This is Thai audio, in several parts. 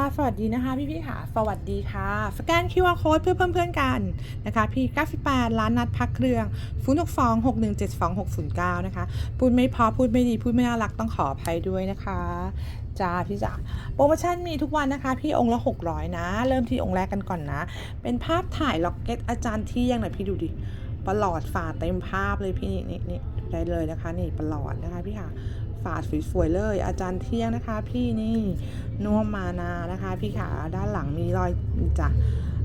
ค่ะสวัสดีนะคะพี่พี่ๆค่ะ สวัสดีค่ะ สแกน QR Code เพื่อเพื่อนเพื่อนๆกันนะคะพี่98ล้านนัดพักเครื่อง0 6 2 6 1 7 2 6 0 9 นะคะ พูดไม่พอพูดไม่ดีพูดไม่น่ารักต้องขออภัยด้วยนะคะจ้าพี่จ๋าโปรโมชั่นมีทุกวันนะคะ พี่องค์ละ 600 นะ เริ่มที่องค์แรกกันก่อนนะ เป็นภาพถ่ายล็อกเก็ตอาจารย์เที่ยงหน่อยพี่ดูดิประหลอดฝาเต็มภาพเลยพี่นี่นี่นี่ได้เลยนะคะ นี่ประหลอดนะคะพี่ค่ะ ฝาสวยๆเลย อาจารย์เที่ยงนะคะ พี่นี่นุ่มมานานะคะ พี่ขาด้านหลังมีรอยจ้ะ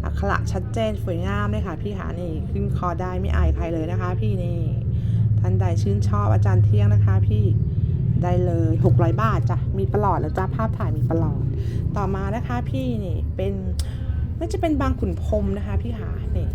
อักขระชัดเจนสวยงามเลยค่ะ พี่ขานี่ขึ้นคอได้ไม่อายใครเลยนะคะ พี่นี่ท่านใดชื่นชอบอาจารย์เที่ยงนะคะ พี่ได้เลย 600 บาทจ้ะมีประหลอดแล้วจ้าภาพถ่ายมีประหลอด ต่อมานะคะ พี่นี่เป็นน่าจะเป็นบางขุนพรมนะคะ พี่ขานี่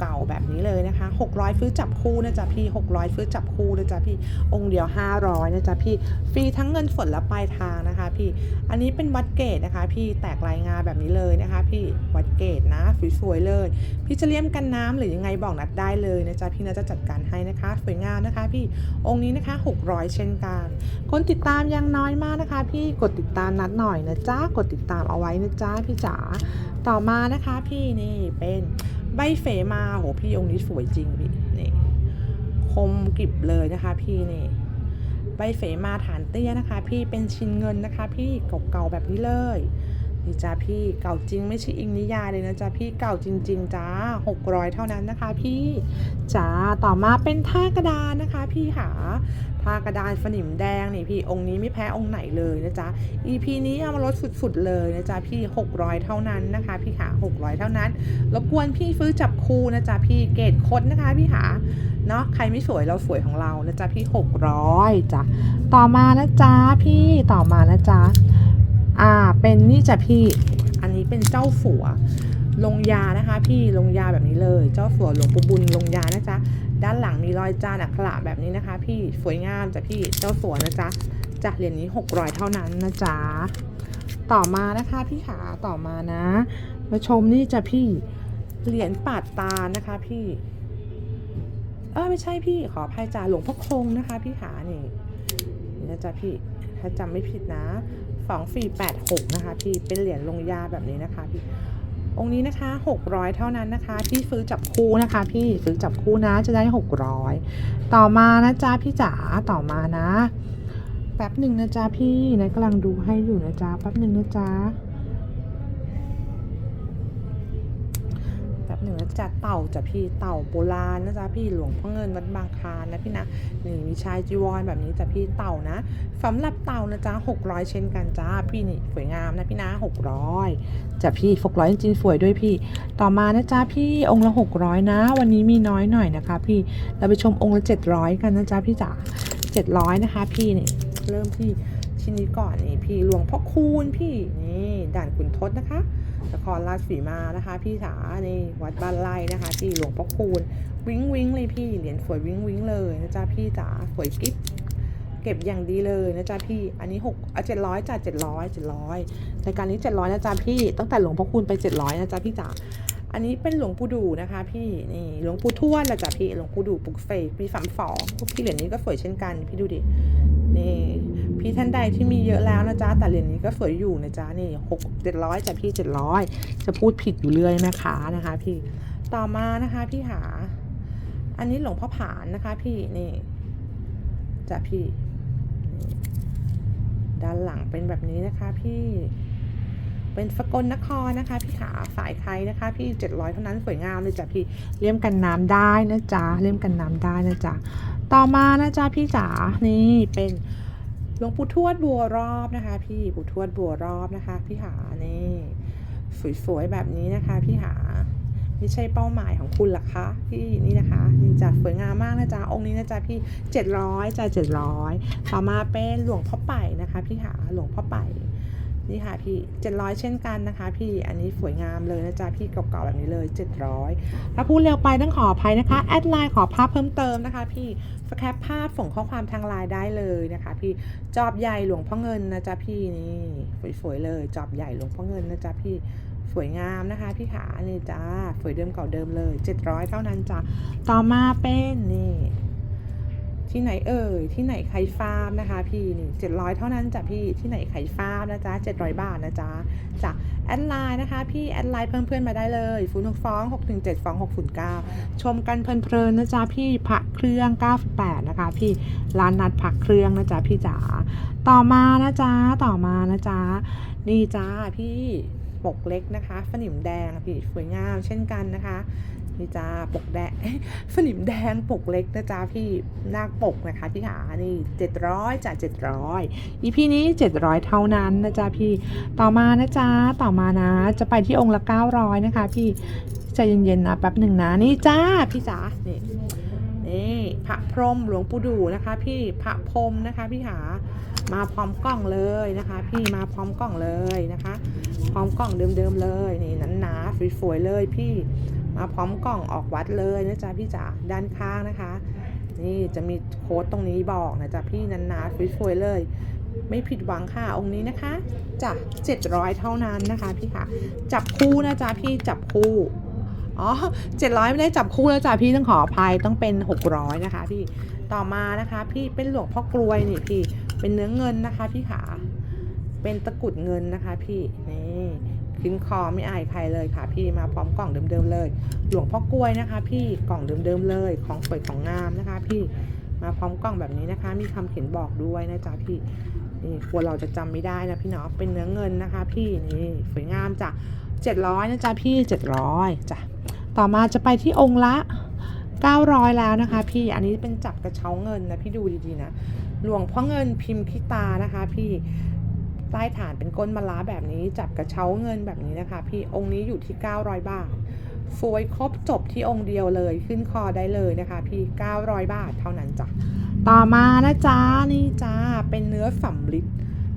เก่าๆแบบนี้เลยนะคะ 600 ฟื้นจับคู่นะจ๊ะพี่ 600 ฟื้นจับคู่นะจ๊ะพี่องค์เดียว 500นะจ๊ะพี่ฟรีทั้งเงินสดและปลายทางนะคะ พี่ อันนี้เป็นวัดเกตนะคะ พี่แตกลายงาแบบนี้เลยนะคะ พี่วัดเกตนะสวยๆเลย พี่จะเลี่ยมกันน้ำหรือยังไงบอกนัดได้เลยนะจ๊ะพี่นัดจะจัดการให้นะคะสวยงามนะคะ พี่องค์นี้นะคะ 600 เช่นกัน คนติดตามยังน้อยมากนะคะ พี่กดติดตามนัดหน่อยนะจ๊ะกดติดตามเอาไว้นะจ๊ะพี่จ๋าต่อมานะคะ พี่นี่เป็น ใบเฟมาโหพี่องค์นี้สวยจริงพี่นี่คมกริบเลยนะคะพี่นี่ใบเฟมาฐานเตี้ยนะคะ พี่เป็นชิ้นเงินนะคะ พี่เก่าๆแบบนี้เลย นี่จ้าพี่เก่าจริงไม่ใช่อิงนิยายเลยนะจ๊ะพี่เก่าจริง ๆจ้า600 เท่านั้นนะคะ พี่จ้าต่อมาเป็นท่ากระดานนะคะ พี่หาท่ากระดานสนิมแดงนี่พี่องค์นี้ไม่แพ้องค์ไหนเลยนะจ๊ะ EP นี้เอามาลดสุดๆเลยนะจ๊ะพี่ 600 เท่านั้นนะคะ พี่ขา600 เท่านั้นรบกวนพี่ฟื้นจับคู่นะจ๊ะพี่เกรดคดนะคะ พี่ขาเนาะใครไม่สวยเราสวยของเรานะจ๊ะพี่ 600จ้ะต่อมานะจ๊ะพี่ต่อมานะจ๊ะ อ่า เป็นนี่จ้ะพี่ อันนี้เป็นเจ้าฝัว ลงยานะคะ พี่ลงยาแบบนี้เลย เจ้าฝัวหลวงปู่บุญลงยานะจ๊ะ ด้านหลังมีรอยจานอักขระแบบนี้นะคะ พี่สวยงามจ้ะพี่ เจ้าฝัวนะจ๊ะจากเหรียญนี้600เท่านั้นนะจ๊ะ ต่อมานะคะพี่ขาต่อมานะ มาชมนี่จะพี่ เหรียญปาดตานะคะพี่ เออไม่ใช่พี่ขออภัยจ่าหลวงพ่อคงนะคะ พี่ขานี่นี่นะจ๊ะพี่ถ้าจำไม่ผิดนะ สองสี่แปดหกนะคะพี่เป็นเหรียญลงยาแบบนี้นะคะพี่องค์นี้นะคะ600 เท่านั้นนะคะ พี่ซื้อจับคู่นะคะ พี่ซื้อจับคู่นะจะได้ 600 ต่อมานะจ๊ะพี่จ๋าต่อมานะแป๊บหนึ่งนะจ๊ะพี่นะกำลังดูให้อยู่นะจ๊ะแป๊บหนึ่งนะจ๊ะ จ๊ะเต่าจ้ะพี่เต่าโบราณนะจ๊ะพี่หลวงพ่อเงินวัดบางคลานนะพี่นะนี่มีชายจีวรแบบนี้จ้ะพี่เต่านะสำหรับเต่านะจ๊ะ600เช่นกันจ้าพี่นี่สวยงามนะพี่นะ600จ้ะพี่600จริงๆสวยด้วยพี่ ต่อมานะจ๊ะพี่องค์ละ600นะ วันนี้มีน้อยหน่อยนะคะ พี่เราไปชมองค์ละ700กันนะจ๊ะพี่จ๋า700นะคะ พี่นี่เริ่มที่ชิ้นนี้ก่อนนี่พี่หลวงพ่อคูณพี่นี่ด่านขุนทศนะคะ นครราชสีมานะคะ พี่สานี่วัดบ้านไร่นะคะพี่หลวงพ่อคูณวิ้งวิ้งเลยพี่เหรียญสวยวิ้งวิ้งเลยนะจ๊ะพี่จ๋าสวยกิ๊บเก็บอย่างดีเลยนะจ๊ะพี่ อันนี้หกอะเจ็ดร้อยจ้ะเจ็ดร้อยเจ็ดร้อยรายการนี้เจ็ดร้อยนะจ๊ะพี่ตั้งแต่หลวงพ่อคูณไปเจ็ดร้อยนะจ๊ะพี่จ๋าอันนี้เป็นหลวงปู่ดูนะคะ พี่นี่หลวงปู่ทวดละจ้ะพี่หลวงปู่ดูปุกเสกปีสามสองพี่เหรียญนี้ก็สวยเช่นกันพี่ดูดินี่ พี่ท่านใดที่มีเยอะแล้วนะจ๊ะแต่เหรียญนี้ก็สวยอยู่นะจ๊ะนี่หกเจ็ดร้อยจ้ะพี่เจ็ดร้อยจะพูดผิดอยู่เรื่อยนะคะนะคะ พี่ต่อมานะคะพี่หา อันนี้หลวงพ่อผานนะคะ พี่นี่จ้ะพี่ ด้านหลังเป็นแบบนี้นะคะ พี่เป็นสกลนครนะคะ พี่ขาสายไทยนะคะ พี่เจ็ดร้อยเท่านั้นสวยงามเลยจ้ะพี่เลี่ยมกันน้ำได้นะจ๊ะเลี่ยมกันน้ำได้นะจ๊ะต่อมานะจ๊ะพี่จ๋านี่เป็น หลวงปู่ทวดบัวรอบนะคะ พี่ปู่ทวดบัวรอบนะคะ พี่หานี่สวยๆแบบนี้นะคะ พี่หาไม่ใช่เป้าหมายของคุณหรอคะพี่นี่นะคะนี่จ้ะสวยงามมากนะจ๊ะองค์นี้นะจ๊ะพี่เจ็ดร้อยจ้ะเจ็ดร้อยต่อมาเป็นหลวงพ่อไป่นะคะ พี่หาหลวงพ่อไป่ นี่ค่ะพี่เจ็ดร้อยเช่นกันนะคะ พี่อันนี้สวยงามเลยนะจ๊ะพี่เก่าๆแบบนี้เลยเจ็ดร้อยถ้าพูดเร็วไปต้องขออภัยนะคะแอดไลน์ขอภาพเพิ่มเติมนะคะ พี่สแคปภาพส่งข้อความทางไลน์ได้เลยนะคะ พี่จอบใหญ่หลวงพ่อเงินนะจ๊ะพี่นี่สวยๆเลย จอบใหญ่หลวงพ่อเงินนะจ๊ะพี่สวยงามนะคะ พี่ขานี่จ้าสวยเดิมเก่าเดิมเลย 700 เท่านั้นจ้ะต่อมาเป็นนี่ ที่ไหนเอ่ยที่ไหนไข่ฟาร์มนะคะพี่นี่700เท่านั้นจ้ะพี่ที่ไหนไข่ฟาร์มนะจ๊ะ700บาทนะจ๊ะจ้ะแอดไลน์นะคะพี่แอดไลน์เพิ่มเพื่อนมาได้เลยฟูนหกฟ้อง6 1 7 2 6 0 9ชมกันเพลินๆนะจ๊ะพี่พระเครื่อง98นะคะพี่ร้านนัดพักเครื่องนะจ๊ะพี่จ๋าต่อมานะจ๊ะต่อมานะจ๊ะนี่จ้าพี่ปกเล็กนะคะสนิมแดงพี่สวยงามเช่นกันนะคะ นี่จ้าปกแดงสนิมแดงปกเล็กนะจ๊ะพี่นาคปกนะคะพี่ขานี่700จ้ะ700อีพี่นี้700เท่านั้นนะจ๊ะพี่ต่อมานะจ๊ะต่อมานะจะไปที่องค์ละ900นะคะ พี่ใจเย็นๆนะแป๊บหนึ่งนะนี่จ้าพี่จ๋านี่นี่พระพรหมหลวงปู่ดูนะคะ พี่พระพรหมนะคะ พี่ขามาพร้อมกล่องเลยนะคะ พี่มาพร้อมกล่องเลยนะคะ พร้อมกล่องเดิมๆเลยนี่หนาๆสวยๆเลยพี่ มาพร้อมกล่องออกวัดเลยนะจ๊ะพี่จ๋าด้านข้างนะคะ นี่จะมีโค้ดตรงนี้บอกนะจ๊ะพี่นันนาสวยๆเลย ไม่ผิดหวังค่ะองค์นี้นะคะจาก700 เท่านั้นนะคะพี่ค่ะ จับคู่นะจ๊ะพี่จับคู่อ๋อ700ไม่ได้จับคู่แล้วจ้ะพี่ต้องขออภัยต้องเป็น600นะคะ พี่ต่อมานะคะ พี่เป็นหลวงพ่อกลวยนี่พี่เป็นเนื้อเงินนะคะ พี่ขาเป็นตะกุดเงินนะคะ พี่นี่ ขึ้นคอไม่อายใครเลยค่ะ พี่มาพร้อมกล่องเดิมๆเลย หลวงพ่อกลวยนะคะ พี่กล่องเดิมๆเลย ของสวยของงามนะคะ พี่มาพร้อมกล่องแบบนี้นะคะ มีคำเขียนบอกด้วยนะจ๊ะพี่นี่กลัวเราจะจำไม่ได้นะพี่เนาะเป็นเนื้อเงินนะคะ พี่นี่สวยงามจ้ะ700นะจ๊ะพี่700จ้ะต่อมาจะไปที่องค์ละ900 แล้วนะคะ พี่อันนี้เป็นจับกระเช้าเงินนะพี่ดูดีๆนะหลวงพ่อเงินพิมพ์พิตานะคะ พี่ ใต้ฐานเป็นก้นมะล้าแบบนี้ จับกระเช้าเงินแบบนี้นะคะ พี่องค์นี้อยู่ที่ 900 บาทฟวยครบจบที่องค์เดียวเลยขึ้นคอได้เลยนะคะ พี่ 900 บาทเท่านั้นจ้ะต่อมานะจ๊ะนี่จ้าเป็นเนื้อสำลิด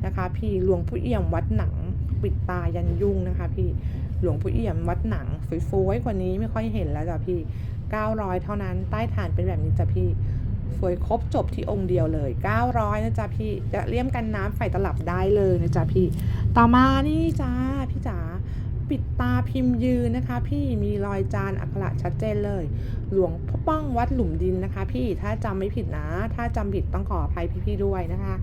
นะคะ พี่หลวงผู้เอี่ยมวัดหนังปิดตายันยุ่งนะคะ พี่หลวงผู้เอี่ยมวัดหนังสวยๆกว่านี้ไม่ค่อยเห็นแล้วจ้ะพี่ 900 เท่านั้นใต้ฐานเป็นแบบนี้จ้ะพี่ สวยครบจบที่องค์เดียวเลย 900นะจ๊ะพี่จะเลี่ยมกันน้ำไฟตลับได้เลยนะจ๊ะพี่ ต่อมานี่จ้าพี่จ๋าปิดตาพิมพ์ยืนนะคะ พี่มีรอยจานอักขระชัดเจนเลย หลวงพ่อป้องวัดหลุมดินนะคะ พี่ถ้าจำไม่ผิดนะ ถ้าจำผิดต้องขออภัยพี่ๆด้วยนะคะ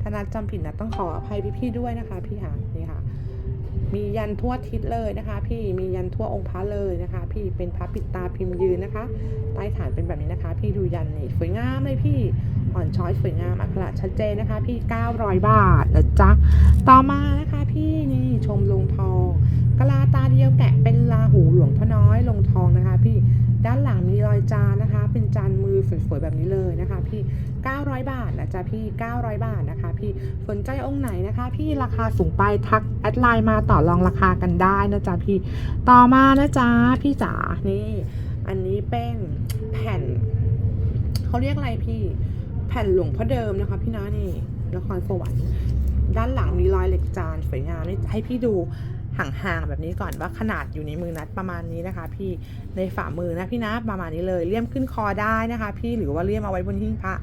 ถ้านัดจำผิดนะต้องขออภัยพี่ๆด้วยนะคะ พี่ค่ะนี่ค่ะ มียันทั่วทิศเลยนะคะ พี่มียันทั่วองค์พระเลยนะคะ พี่เป็นพระปิดตาพิมพ์ยืนนะคะ ใต้ฐานเป็นแบบนี้นะคะ พี่ดูยันนี่สวยงามเลยพี่อ่อนช้อยสวยงามอักขระชัดเจนนะคะ พี่ 900 บาทนะจ๊ะต่อมานะคะ พี่นี่ชมลงทองกะลาตาเดียวแกะเป็นลาหูหลวงพ่อน้อยลงทองนะคะ พี่ รอยจานนะคะ เป็นจานมือสวยๆแบบนี้เลยนะคะ พี่ 900 บาทนะจ๊ะพี่ 900 บาทนะคะ พี่สนใจองค์ไหนนะคะ พี่ราคาสูงไปทักแอดไลน์มาต่อรองราคากันได้นะจ๊ะพี่ต่อมานะจ๊ะพี่จ๋านี่ อันนี้เป็นแผ่นเขาเรียกอะไรพี่ แผ่นหลวงพ่อเดิมนะคะ พี่นะนี่นครสวรรค์ด้านหลังมีรอยเหล็กจานสวยงามให้พี่ดู ห่างๆแบบนี้ก่อนว่าขนาดอยู่ในมือนัดประมาณนี้นะคะ พี่ในฝ่ามือนะพี่นะประมาณนี้เลยเลี่ยมขึ้นคอได้นะคะ พี่หรือว่าเลี่ยมเอาไว้บนหิ้งพระ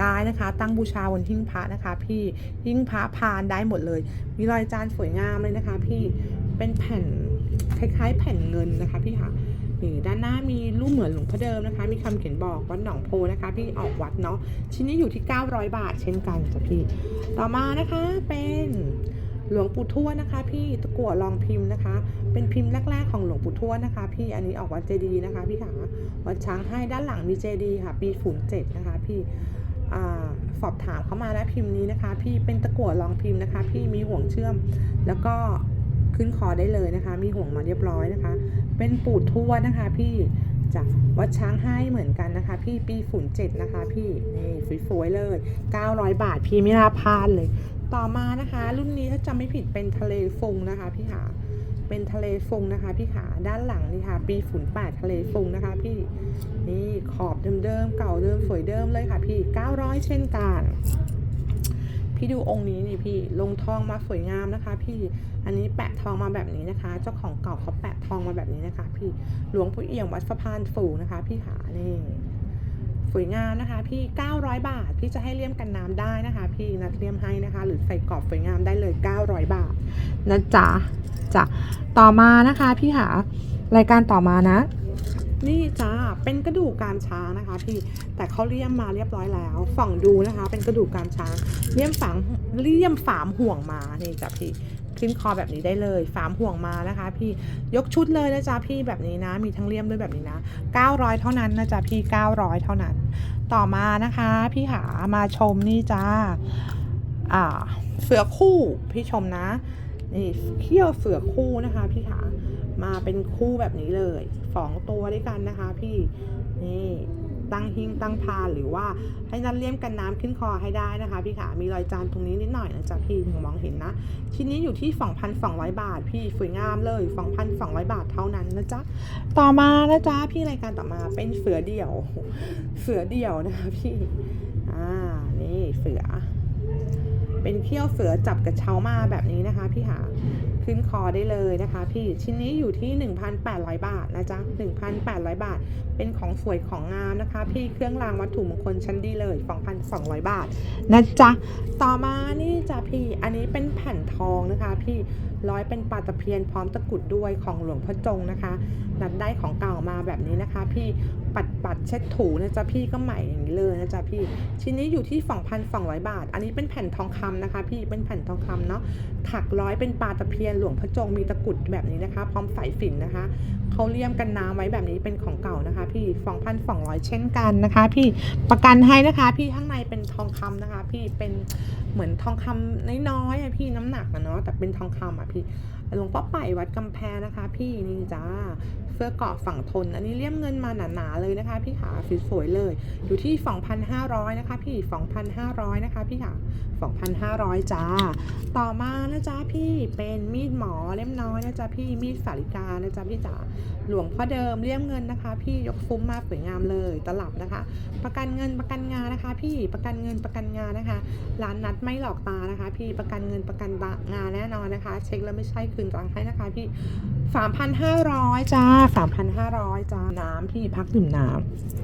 ได้นะคะ ตั้งบูชาบนหิ้งพระนะคะ พี่หิ้งพระพานได้หมดเลย มีรอยจานสวยงามเลยนะคะ พี่เป็นแผ่นคล้ายๆ แผ่นเงินนะคะ พี่ค่ะนี่ด้านหน้ามีรูปเหมือนหลวงพ่อเดิมนะคะ มีคำเขียนบอกวัดหนองโพนะคะ พี่ออกวัดเนาะชิ้นนี้อยู่ที่ 900 บาทเช่นกันจ้ะพี่ ต่อมานะคะเป็น หลวงปู่ทวดนะคะ พี่ตะกั่วลองพิมพ์นะคะ เป็นพิมพ์แรกๆของหลวงปู่ทวดนะคะ พี่อันนี้ออกวัดเจดีนะคะ พี่ขาวัดช้างให้ด้านหลังมีเจดีค่ะ ปีฝุ่นเจ็ดนะคะ พี่สอบถามเข้ามาแล้วพิมพ์นี้นะคะ พี่เป็นตะกั่วลองพิมพ์นะคะ พี่มีห่วงเชื่อม แล้วก็ขึ้นคอได้เลยนะคะ มีห่วงมาเรียบร้อยนะคะ เป็นปู่ทวดนะคะ พี่จากวัดช้างให้เหมือนกันนะคะ พี่ปีฝุ่นเจ็ดนะคะ พี่นี่สวยๆเลย 900 บาทพี่ไม่น่าพลาดเลย ต่อมานะคะ รุ่นนี้ถ้าจำไม่ผิดเป็นทะเลฟงนะคะพี่ขาเป็นทะเลฟงนะคะพี่ขาด้านหลังนี่ค่ะ ปีฝุ่นแปดทะเลฟงนะคะ พี่นี่ขอบเดิมๆเก่าเดิมสวยเดิมเลยค่ะ พี่ 900 เช่นกันพี่ดูองค์นี้นี่พี่ลงทองมาสวยงามนะคะ พี่อันนี้แปะทองมาแบบนี้นะคะ เจ้าของเก่าเขาแปะทองมาแบบนี้นะคะ พี่หลวงปู่เอี่ยมวัดสะพานฝูนะคะ พี่ขานี่ สวยงามนะคะ พี่ 900 บาท พี่จะให้เลี่ยมกันน้ำได้นะคะ พี่นัดเลี่ยมให้นะคะ หรือใส่กรอบสวยงามได้เลย 900 บาทนะจ๊ะจ้ะต่อมานะคะพี่หารายการต่อมานะ นี่จ้าเป็นกระดูกกามช้างนะคะ พี่แต่เขาเลี่ยมมาเรียบร้อยแล้วส่องดูนะคะ เป็นกระดูกกามช้างเลี่ยมฝามเลี่ยมฝามห่วงมานี่จ้ะพี่ ขึ้นคอแบบนี้ได้เลยฝามห่วงมานะคะ พี่ยกชุดเลยนะจ๊ะพี่แบบนี้นะ มีทั้งเลี่ยมด้วยแบบนี้นะ 900 เท่านั้นนะจ๊ะพี่ 900 เท่านั้น ต่อมานะคะ พี่หามาชมนี่จ้าอ่าเสือคู่พี่ชมนะนี่เขี้ยวเสือคู่นะคะ พี่ขามาเป็นคู่แบบนี้เลยสองตัวด้วยกันนะคะ พี่นี่ ตั้งหิ้งตั้งพานหรือว่าให้นัดเลี่ยมกันน้ำขึ้นคอให้ได้นะคะ พี่ขามีรอยจานตรงนี้นิดหน่อยนะจ๊ะพี่ถึงมองเห็นนะ ชิ้นนี้อยู่ที่ 2,200 บาท พี่สวยงามเลย 2,200 บาทเท่านั้นนะจ๊ะต่อมานะจ๊ะพี่รายการต่อมาเป็นเสือเดี่ยว เสือเดี่ยวนะคะพี่อ่านี่เสือ เป็นเขี้ยวเสือจับกระเช้ามาแบบนี้นะคะพี่หาขึ้นคอได้เลยนะคะ พี่ชิ้นนี้อยู่ที่ 1,800 บาทนะจ๊ะ 1,800 บาท เป็นของสวยของงามนะคะ พี่เครื่องรางวัตถุมงคลชั้นดีเลย 2,200 บาทนะจ๊ะ ต่อมานี่จ้ะพี่อันนี้เป็นแผ่นทองนะคะ พี่ร้อยเป็นปลาตะเพียนพร้อมตะกรุดด้วยของหลวงพ่อจงนะคะนัดได้ของเก่ามาแบบนี้นะคะ พี่ ปัดปัดเช็ดถูนะจ๊ะพี่ก็ใหม่อย่างนี้เลยนะจ๊ะพี่ ชิ้นนี้อยู่ที่2,200บาท อันนี้เป็นแผ่นทองคำนะคะ พี่เป็นแผ่นทองคำเนาะถักร้อยเป็นปลาตะเพียนหลวงพระจงมีตะกุดแบบนี้นะคะ พร้อมสายฝิ่นนะคะเขาเลี่ยมกันน้ำไว้แบบนี้เป็นของเก่านะคะ พี่2,200เช่นกันนะคะ พี่ประกันให้นะคะ พี่ข้างในเป็นทองคำนะคะ พี่เป็นเหมือนทองคำน้อยๆพี่น้ำหนักอะเนาะแต่เป็นทองคำอะพี่ หลวงพ่อไปวัดกำแพงนะคะ พี่นี่จ้าเสื้อเกราะฝั่งทน อันนี้เลี่ยมเงินมาหนาๆเลยนะคะ พี่ขาสวยๆเลย อยู่ที่ 2,500 นะคะ พี่ 2,500 นะคะ พี่ขา2,500 จ้า ต่อมานะจ๊ะพี่เป็นมีดหมอเล่มน้อยนะจ๊ะพี่มีดสาริกานะจ๊ะพี่จ๋าหลวงพ่อเดิมเลี่ยมเงินนะคะ พี่ยกฟุ้มมาสวยงามเลยตลับนะคะ ประกันเงินประกันงานนะคะ พี่ประกันเงินประกันงานนะคะร้านนัดไม่หลอกตานะคะ พี่ประกันเงินประกันงานแน่นอนนะคะ เช็คแล้วไม่ใช่คืนตังค์ให้นะคะพี่3,500จ้า3,500จ้าน้ำพี่พักดื่มน้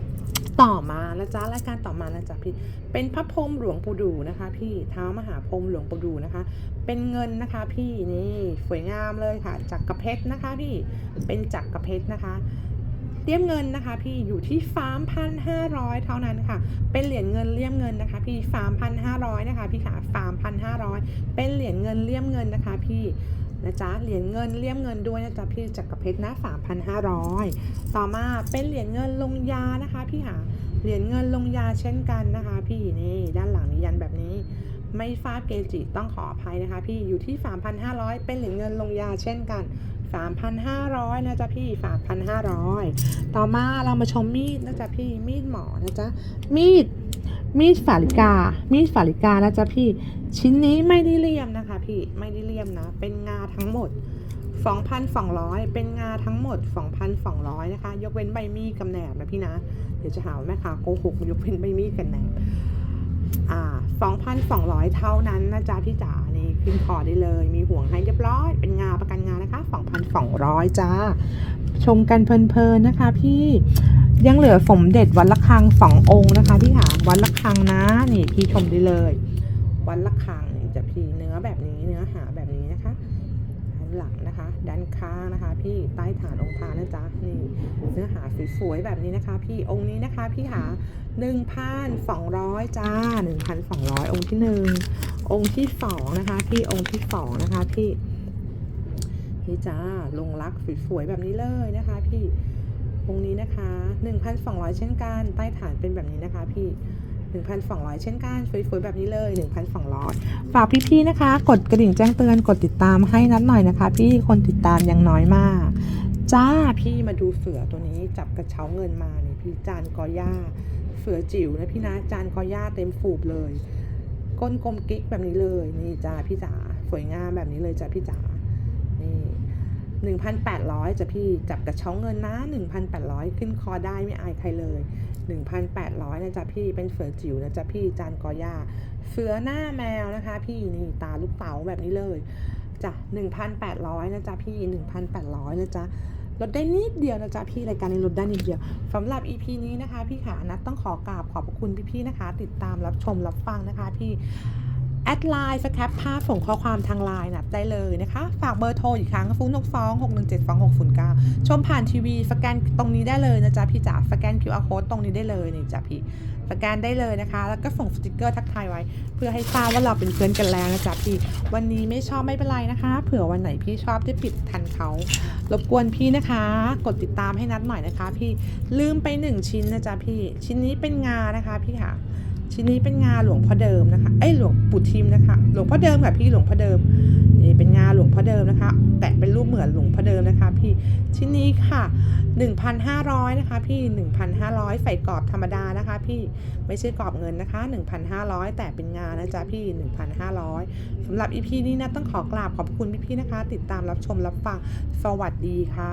ำต่อมานะจ๊ะรายการต่อมานะจ๊ะพี่ เป็นพระพรมหลวงปู่ดูนะคะ พี่เท้ามหาพรมหลวงปู่ดูนะคะ เป็นเงินนะคะ พี่นี่สวยงามเลยค่ะจักกระเพชรนะคะ พี่เป็นจักกระเพชรนะคะเลี่ยมเงินนะคะพี่อยู่ที่3,500เท่านั้นค่ะ เป็นเหรียญเงินเลี่ยมเงินนะคะ พี่3,500นห้าร้อยนะคะพี่ค่ะ3,500เป็นเหรียญเงินเลี่ยมเงินนะคะ พี่ นะจ๊ะ เหรียญเงินเลี่ยมเงินด้วยนะจ๊ะพี่จักรเพชรนะ3,500 ต่อมาเป็นเหรียญเงินลงยานะคะพี่หาเหรียญเงินลงยาเช่นกันนะคะ พี่นี่ด้านหลังนี้ยันแบบนี้ ไม่ฟาดเกจิต้องขออภัยนะคะ พี่อยู่ที่ 3,500 เป็นเหรียญเงินลงยาเช่นกัน 3,500 นะจ๊ะพี่ 3,500 ต่อมาเรามาชมมีดนะจ๊ะพี่มีดหมอนะจ๊ะมีด มีดฝาลิกา มีดฝาลิกานะจ๊ะพี่ ชิ้นนี้ไม่ได้เลี่ยมนะคะ พี่ ไม่ได้เลี่ยมนะ เป็นงาทั้งหมด 2,200 เป็นงาทั้งหมด 2,200 นะคะ ยกเว้นใบมีดกับแหนบนะพี่นะ เดี๋ยวจะหาว่าแม่ค้าโกหกยกเว้นใบมีดกับแหนบอ่า2,200 เท่านั้นนะจ๊ะพี่จ๋า นี่ขึ้นคอได้เลย มีห่วงให้เรียบร้อย เป็นงาประกันงานนะคะ 2,200 จ้า ชมกันเพลินๆนะคะ พี่ ยังเหลือสมเด็จวัดละคังสององค์นะคะพี่ค่ะวัดละคังนะ นี่พี่ชมได้เลย วัดละคังนี่จะพี่เนื้อแบบนี้เนื้อหาแบบนี้นะคะด้านหลังนะคะ ด้านข้างนะคะ พี่ใต้ฐานองค์พระนะจ๊ะนี่เนื้อหาสวยๆแบบนี้นะคะ พี่องค์นี้นะคะพี่หาหนึ่งพันสองร้อยจ้าหนึ่งพันสองร้อยองค์ที่หนึ่งองค์ที่สองนะคะ พี่องค์ที่สองนะคะพี่นี่จ้าลงรักสวยๆแบบนี้เลยนะคะ พี่ องนี้นะคะ 1,200 เช่นกัน ใต้ฐานเป็นแบบนี้นะคะพี่1,200 เช่นกันสวยๆแบบนี้เลย 1,200 ฝากพี่ๆนะคะ กดกระดิ่งแจ้งเตือนกดติดตามให้นัดหน่อยนะคะ พี่คนติดตามยังน้อยมาก จ้าพี่มาดูเสือตัวนี้จับกระเช้าเงินมาเนี่ยพี่จานกอย่าเสือจิ๋วนะพี่นะจานกอย่าเต็มฝูบเลย ก้นกลมกิ๊กแบบนี้เลย นี่จ้าพี่จ๋าสวยงามแบบนี้เลยจ้าพี่จ๋านี่ 1,800จ้ะพี่จับกระเช้าเงินนะ 1,800 ขึ้นคอได้ไม่อายใครเลย 1,800นะจ๊ะพี่เป็นเสือจิ๋วนะจ๊ะพี่จานกอย่าเสือหน้าแมวนะคะ พี่นี่ตาลูกเต๋าแบบนี้เลยจ้ะ1,800นะจ๊ะพี่ 1,800นะจ๊ะลดได้นิดเดียวนะจ๊ะพี่รายการนี้ลดได้นิดเดียวสำหรับ EP นี้นะคะ พี่ขานัดต้องขอกราบขอบคุณพี่ๆนะคะ ติดตามรับชมรับฟังนะคะ พี่ แอดไลน์สแคปภาพส่งข้อความทางไลน์นัดได้เลยนะคะ ฝากเบอร์โทรอีกครั้ง0 6 2 6 1 7 2 6 0 9 ชมผ่านทีวีสแกนตรงนี้ได้เลยนะจ๊ะพี่จ๋าสแกน QR code ตรงนี้ได้เลยนี่จ้ะพี่สแกนได้เลยนะคะ แล้วก็ส่งสติกเกอร์ทักทายไว้ เพื่อให้ทราบว่าเราเป็นเพื่อนกันแล้วนะจ๊ะพี่ วันนี้ไม่ชอบไม่เป็นไรนะคะ เผื่อวันไหนพี่ชอบได้ปิดทันเขารบกวนพี่นะคะ กดติดตามให้นัดหน่อยนะคะ พี่ลืมไปหนึ่งชิ้นนะจ๊ะพี่ ชิ้นนี้เป็นงานะคะพี่ค่ะ ชิ้นนี้เป็นงาหลวงพ่อเดิมนะคะเอ้ยหลวงปู่ทิมนะคะ หลวงพ่อเดิมค่ะพี่หลวงพ่อเดิม นี่เป็นงาหลวงพ่อเดิมนะคะแปะเป็นรูปเหมือนหลวงพ่อเดิมนะคะ พี่ชิ้นนี้ค่ะ 1,500นะคะ พี่ 1,500 ใส่กรอบธรรมดานะคะ พี่ไม่ใช่กรอบเงินนะคะ 1,500 แต่เป็นงานะจ๊ะพี่ 1,500สำหรับ EP นี้นะต้องขอกราบขอบคุณพี่ๆนะคะ ติดตามรับชมรับฟังสวัสดีค่ะ